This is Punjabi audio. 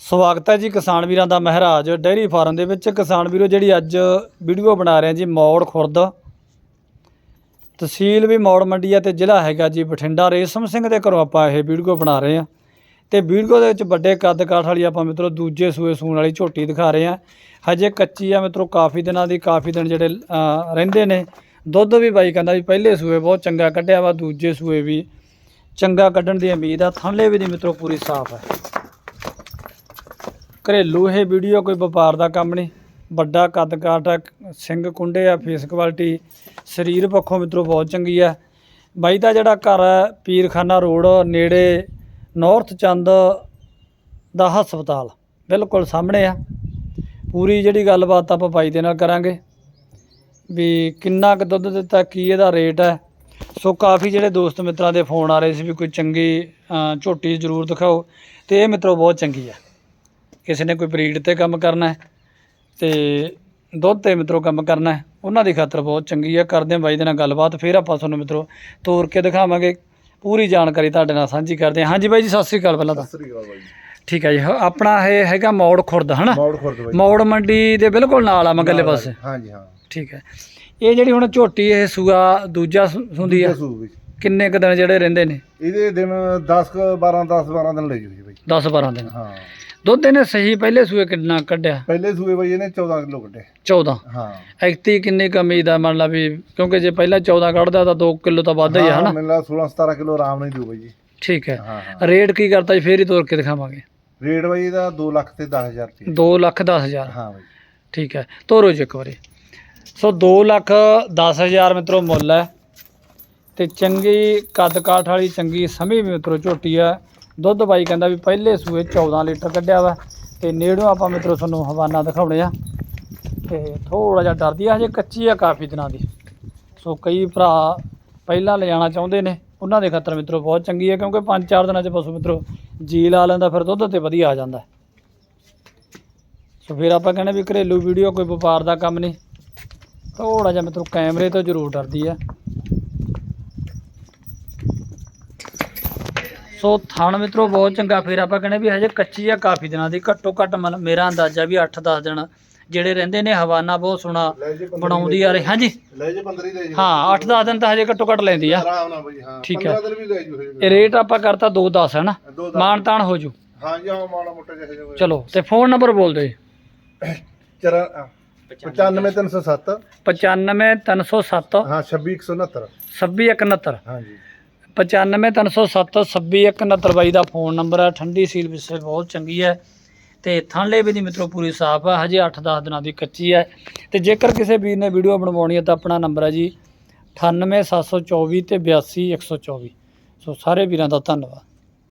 ਸਵਾਗਤ ਹੈ ਜੀ ਕਿਸਾਨ ਵੀਰਾਂ ਦਾ ਮਹਾਰਾਜ। ਡੇਅਰੀ ਫਾਰਮ ਦੇ ਵਿੱਚ ਕਿਸਾਨ ਵੀਰੋ, ਜਿਹੜੀ ਅੱਜ ਵੀਡੀਓ ਬਣਾ ਰਹੇ ਜੀ, ਮੌੜ ਖੁਰਦ। ਤਹਿਸੀਲ ਵੀ ਮੌੜ ਮੰਡੀ ਆ ਤੇ ਜ਼ਿਲ੍ਹਾ ਹੈਗਾ ਜੀ ਬਠਿੰਡਾ। ਰੇਸ਼ਮ ਸਿੰਘ ਦੇ ਘਰੋਂ ਆਪਾਂ ਇਹ ਵੀਡੀਓ ਬਣਾ ਰਹੇ ਹਾਂ। ਤੇ ਵੀਡੀਓ ਦੇ ਵਿੱਚ ਵੱਡੇ ਕੱਦ ਕਾਠ ਵਾਲੀ ਆਪਾਂ ਮਿੱਤਰੋ, ਦੂਜੇ ਸੂਏ ਸੂਣ ਵਾਲੀ ਝੋਟੀ ਦਿਖਾ ਰਹੇ ਹਾਂ। ਹਜੇ ਕੱਚੀ ਆ ਮਿੱਤਰੋ, ਕਾਫੀ ਦਿਨਾਂ ਦੀ, ਕਾਫੀ ਦਿਨ ਜਿਹੜੇ ਰਹਿੰਦੇ ਨੇ। ਦੁੱਧ ਵੀ ਬਾਈ ਕਹਿੰਦਾ ਵੀ ਪਹਿਲੇ ਸੂਏ ਬਹੁਤ ਚੰਗਾ ਕੱਢਿਆ ਵਾ, ਦੂਜੇ ਸੂਏ ਵੀ ਚੰਗਾ ਕੱਢਣ ਦੀ ਉਮੀਦ ਆ। ਥੱਲੇ ਵੀ ਦੀ ਮਿੱਤਰੋ, ਪੂਰੀ ਸਾਫ਼ ਹੈ। ਘਰੇਲੂ ਇਹ ਵੀਡੀਓ ਕੋਈ ਵਪਾਰ ਦਾ ਕੰਮ ਨਹੀਂ। ਵੱਡਾ ਕੱਦ ਕਾਠ ਆ ਸਿੰਘ ਕੁੰਡੇ ਆ ਫੇਸ ਕੁਆਲਿਟੀ ਸਰੀਰ ਪੱਖੋਂ ਮਿੱਤਰੋ ਬਹੁਤ ਚੰਗੀ ਆ ਬਾਈ ਦਾ ਜਿਹੜਾ ਘਰ ਹੈ, ਪੀਰਖਾਨਾ ਰੋਡ, ਨੇੜੇ ਨਾਰਥ ਚੰਦ ਦਾ ਹਸਪਤਾਲ, ਬਿਲਕੁਲ ਸਾਹਮਣੇ ਆ। ਪੂਰੀ ਜਿਹੜੀ ਗੱਲਬਾਤ ਆਪਾਂ ਬਾਈ ਦੇ ਨਾਲ ਕਰਾਂਗੇ, ਵੀ ਕਿੰਨਾ ਕੁ ਦੁੱਧ ਦਿੱਤਾ, ਕੀ ਇਹਦਾ ਰੇਟ ਹੈ। ਸੋ ਕਾਫੀ ਜਿਹੜੇ ਦੋਸਤ ਮਿੱਤਰਾਂ ਦੇ ਫੋਨ ਆ ਰਹੇ ਸੀ ਵੀ ਕੋਈ ਚੰਗੀ ਝੋਟੀ ਜ਼ਰੂਰ ਦਿਖਾਓ, ਤੇ ਇਹ ਮਿੱਤਰੋ ਬਹੁਤ ਚੰਗੀ ਆ ਕਿਸੇ ਨੇ ਕੋਈ ਬਰੀਡ ਤੇ ਕੰਮ ਕਰਨਾ ਹੈ ਤੇ ਦੁੱਧ ਤੇ ਮਿੱਤਰੋ ਕੰਮ ਕਰਨਾ ਹੈ ਉਹਨਾਂ ਦੀ ਖਾਤਰ ਬਹੁਤ ਚੰਗੀ ਹੈ ਕਰਦੇ ਹਾਂ ਬਾਈ ਦੇ ਨਾਲ ਗੱਲਬਾਤ ਫਿਰ ਆਪਾਂ ਤੁਹਾਨੂੰ ਮਿੱਤਰੋ ਤੋਰ ਕੇ ਦਿਖਾਵਾਂਗੇ। ਪੂਰੀ ਜਾਣਕਾਰੀ ਤੁਹਾਡੇ ਨਾਲ ਸਾਂਝੀ ਕਰਦੇ ਹਾਂ। ਹਾਂਜੀ ਬਾਈ ਜੀ ਸਤਿ ਸ੍ਰੀ ਅਕਾਲ ਪਹਿਲਾਂ ਤਾਂ। ਸਤਿ ਸ੍ਰੀ ਅਕਾਲ ਬਾਈ ਠੀਕ ਹੈ ਜੀ। ਹ- ਆਪਣਾ ਇਹ ਹੈਗਾ ਮੌੜ ਖੁਰਦ ਹਨਾ? ਮੌੜ ਖੁਰਦ ਬਾਈ ਮੌੜ ਮੰਡੀ ਦੇ ਬਿਲਕੁਲ ਨਾਲ ਆ ਮਗਲੇ ਪਾਸੇ। ਹਾਂਜੀ ਹਾਂ। ਠੀਕ ਹੈ ਇਹ ਜਿਹੜੀ ਹੁਣ ਝੋਟੀ ਇਹ ਸੂਆ ਦੂਜਾ ਸੁ- ਸੁੰਦੀ ਆ? ਕਿੰਨੇ ਕੁ ਦਿਨ ਜਿਹੜੇ ਰਹਿੰਦੇ ਨੇ? ਇਹਦੇ ਦਿਨ 10 12 10 12 ਦਿਨ ਲੈ ਜੂ ਜੀ ਬਾਈ। 10 12 ਦਿਨ। ਹਾਂ। ਦੁੱਧ ਇਹਨੇ ਸਹੀ ਪਹਿਲੇ ਸੂਏ ਕਿੰਨਾ ਕੱਢਿਆ? ਪਹਿਲੇ ਸੂਏ ਬਾਈ ਇਹਨੇ 14 ਕਿਲੋ ਕੱਢੇ। 14 ਹਾਂ। ਐਕਤੀ ਕਿੰਨੀ ਕੁ ਉਮੀਦ ਆ ਮੰਨ ਲਾ ਵੀ ਕਿਉਂਕਿ ਜੇ ਪਹਿਲਾਂ 14 ਕੱਢਦਾ ਤਾਂ 2 ਕਿਲੋ ਤਾਂ ਵੱਧ ਹੀ ਆ ਹਨਾ? ਮੈਨੂੰ ਲੱਗਾ 16 17 ਕਿਲੋ ਆਰਾਮ ਨਹੀਂ ਦੂ ਬਾਈ ਜੀ। ਠੀਕ ਹੈ। ਹਾਂ ਹਾਂ। ਰੇਟ ਕੀ ਕਰਤਾ ਜੀ? ਫੇਰ ਹੀ ਤੋਰ ਕੇ ਦਿਖਾਵਾਂਗੇ। ਰੇਟ ਬਾਈ ਇਹਦਾ 2 ਲੱਖ ਤੇ 10000 ਰੁਪਏ 2 ਲੱਖ 10 ਹਜ਼ਾਰ। ਹਾਂ ਬਾਈ। ਠੀਕ ਹੈ। ਤੋਰੋ ਜੀ ਇੱਕ ਵਾਰੀ। ਸੋ 2 ਲੱਖ 10 ਹਜ਼ਾਰ ਮਿੱਤਰੋ ਮੁੱਲ ਹੈ। ਤੇ ਚੰਗੀ ਕੱਦ ਕਾਠ ਵਾਲੀ ਚੰਗੀ ਸਮੀ ਮਿੱਤਰੋ ਝੋਟੀ ਆ ਦੁੱਧ ਬਾਈ ਕਹਿੰਦਾ ਵੀ ਪਹਿਲੇ ਸੂਏ 14 ਲੀਟਰ ਕੱਢਿਆ ਵਾ ਤੇ ਨੇੜੋਂ ਆਪਾਂ ਮਿੱਤਰੋ ਤੁਹਾਨੂੰ ਹਵਾਨਾ ਦਿਖਾਉਣੇ ਆ। ਤੇ ਥੋੜਾ ਜਿਹਾ ਡਰਦੀ ਆ, ਹਜੇ ਕੱਚੀ ਆ ਕਾਫੀ ਦਿਨਾਂ ਦੀ। ਸੋ ਕਈ ਭਰਾ ਪਹਿਲਾਂ ਲਿਜਾਣਾ ਚਾਹੁੰਦੇ ਨੇ, ਉਹਨਾਂ ਦੇ ਖਾਤਰ ਮਿੱਤਰੋ ਬਹੁਤ ਚੰਗੀ ਹੈ ਕਿਉਂਕਿ 5-4 ਦਿਨਾਂ 'ਚ ਪਸ਼ੂ ਮਿੱਤਰੋ ਜੀ ਲਾ ਲੈਂਦਾ, ਫਿਰ ਦੁੱਧ ਤੇ ਵਧੀਆ ਆ ਜਾਂਦਾ। ਸੋ ਫਿਰ ਆਪਾਂ ਕਹਿੰਦੇ ਵੀ ਘਰੇਲੂ ਵੀਡੀਓ ਕੋਈ ਵਪਾਰ ਦਾ ਕੰਮ ਨਹੀਂ। ਥੋੜਾ ਜਿਹਾ ਮਿੱਤਰੋ ਕੈਮਰੇ ਤੋਂ ਜ਼ਰੂਰ ਡਰਦੀ ਆ। ਸੋ ਥਣ ਮਿੱਤਰੋ ਬਹੁਤ ਚੰਗਾ। ਫਿਰ ਆਪਾਂ ਕਹਿੰਦੇ ਵੀ ਹਜੇ ਕੱਚੀ ਆ ਕਾਫੀ ਦਿਨਾਂ ਦੀ। ਘੱਟੋ ਘੱਟ ਮਤਲਬ ਮੇਰਾ ਅੰਦਾਜ਼ਾ ਵੀ 8-10 ਦਿਨ ਜਿਹੜੇ ਰਹਿੰਦੇ ਨੇ ਹਵਾਨਾ ਬਹੁਤ ਸੋਹਣਾ ਬਣਾਉਂਦੀ ਆ ਰਹੀ। ਹਾਂਜੀ? ਲੈ ਜੇ 15 ਹੀ ਲੈ ਜੀ। ਹਾਂ 8-10 ਦਿਨ ਤਾਂ ਹਜੇ ਘੱਟੋ ਘੱਟ ਲੈਂਦੀ ਆ। ਆਰਾਮ ਨਾਲ ਬਾਈ ਹਾਂ। ਠੀਕ ਹੈ। 15 ਦਿਨ ਵੀ ਲੈ ਜੂ ਇਹ ਰੇਟ ਆਪਾਂ ਕਰਤਾ 2-10 ਹੈ ਨਾ? ਮਾਨ ਤਾਨ ਹੋ ਜੂ। ਹਾਂ ਜੀ ਹਾਂ ਮਾੜਾ ਮੋਟਾ ਜਿਹੇ ਜਿਹੇ ਚਲੋ ਤੇ ਫੋਨ ਨੰਬਰ ਬੋਲ ਦਿਓ ਜੀ ਚਰਾ 95307 95307 ਹਾਂ 26169 26169 ਹਾਂ ਜੀ। 95307 26169 ਬਾਈ ਦਾ ਫੋਨ ਨੰਬਰ ਹੈ ਠੰਡੀ ਸੀਲ ਵਿਸੇ ਬਹੁਤ ਚੰਗੀ ਹੈ ਤੇ ਥਣਲੇ ਵੀ ਦੀ ਮਿੱਤਰੋ ਪੂਰੀ ਸਾਫ਼ ਹੈ ਹਜੇ 8-10 ਦਿਨਾਂ ਦੀ ਕੱਚੀ ਹੈ ਤੇ ਜੇਕਰ ਕਿਸੇ ਵੀਰ ਨੇ ਵੀਡੀਓ ਬਣਵਾਉਣੀ ਹੈ ਤਾਂ ਆਪਣਾ ਨੰਬਰ ਹੈ ਜੀ 98724 ਤੇ 82124 ਸੋ ਸਾਰੇ ਵੀਰਾਂ ਦਾ ਧੰਨਵਾਦ।